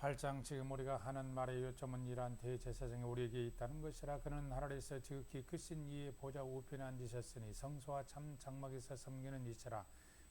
8장 지금 우리가 하는 말의 요점은 이러한 대제사장이 우리에게 있다는 것이라 그는 하늘에서 지극히 크신 이의 보좌 우편에 앉으셨으니 성소와 참 장막에서 섬기는 이시라.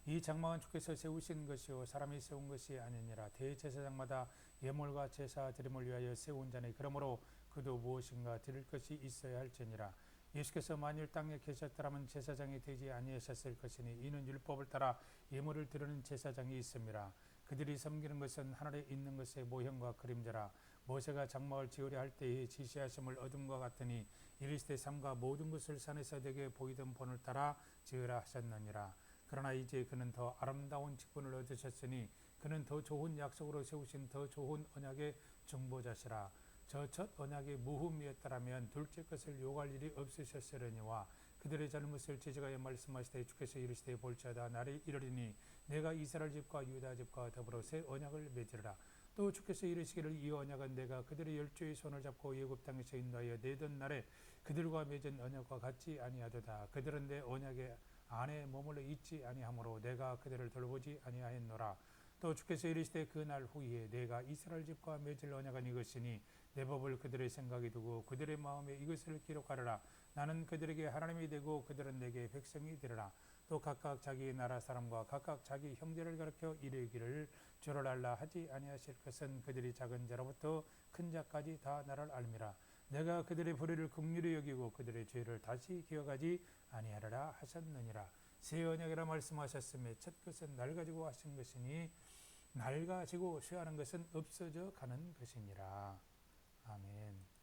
이 장막은 주께서 세우신 것이요 사람이 세운 것이 아니니라. 대제사장마다 예물과 제사 드림을 위하여 세운 자니 그러므로 그도 무엇인가 드릴 것이 있어야 할지니라. 예수께서 만일 땅에 계셨더라면 제사장이 되지 아니하셨을 것이니 이는 율법을 따라 예물을 드리는 제사장이 있음이라 그들이 섬기는 것은 하늘에 있는 것의 모형과 그림자라. 모세가 장막을 지으려 할 때에 지시하심을 얻음과 같으니 이르시되 삼가 모든 것을 산에서 되게 보이던 본을 따라 지으라 하셨느니라. 그러나 이제 그는 더 아름다운 직분을 얻으셨으니 그는 더 좋은 약속으로 세우신 더 좋은 언약의 중보자시라 저 첫 언약의 무흠이었더라면 둘째 것을 요구할 일이 없으셨으려니와 그들의 잘못을 제지가여 말씀하시되 주께서 이르시되 볼지어다 날이 이르리니 내가 이스라엘 집과 유다 집과 더불어 새 언약을 맺으리라. 또 주께서 이르시기를 이 언약은 내가 그들의 열조의 손을 잡고 예굽 땅에서 인도하여 내던 날에 그들과 맺은 언약과 같지 아니하도다. 그들은 내 언약의 안에 머물러 있지 아니하므로 내가 그들을 돌보지 아니하였노라 또 주께서 이르시되 그날 후에 내가 이스라엘 집과 맺을 언약은 이것이니 내 법을 그들의 생각에 두고 그들의 마음에 이것을 기록하리라. 나는 그들에게 하나님이 되고 그들은 내게 백성이 되리라. 또 각각 자기 나라 사람과 각각 자기 형제를 가르쳐 이르기를 주를 알라 하지 아니하실 것은 그들이 작은 자로부터 큰 자까지 다 나를 알미라. 내가 그들의 불의를 긍휼히 여기고 그들의 죄를 다시 기억하지 아니하리라 하셨느니라 새 언약이라 말씀하셨음에 첫 것은 날 가지고 하신 것이니 날 가지고 쇠하는 것은 없어져 가는 것이니라 아멘.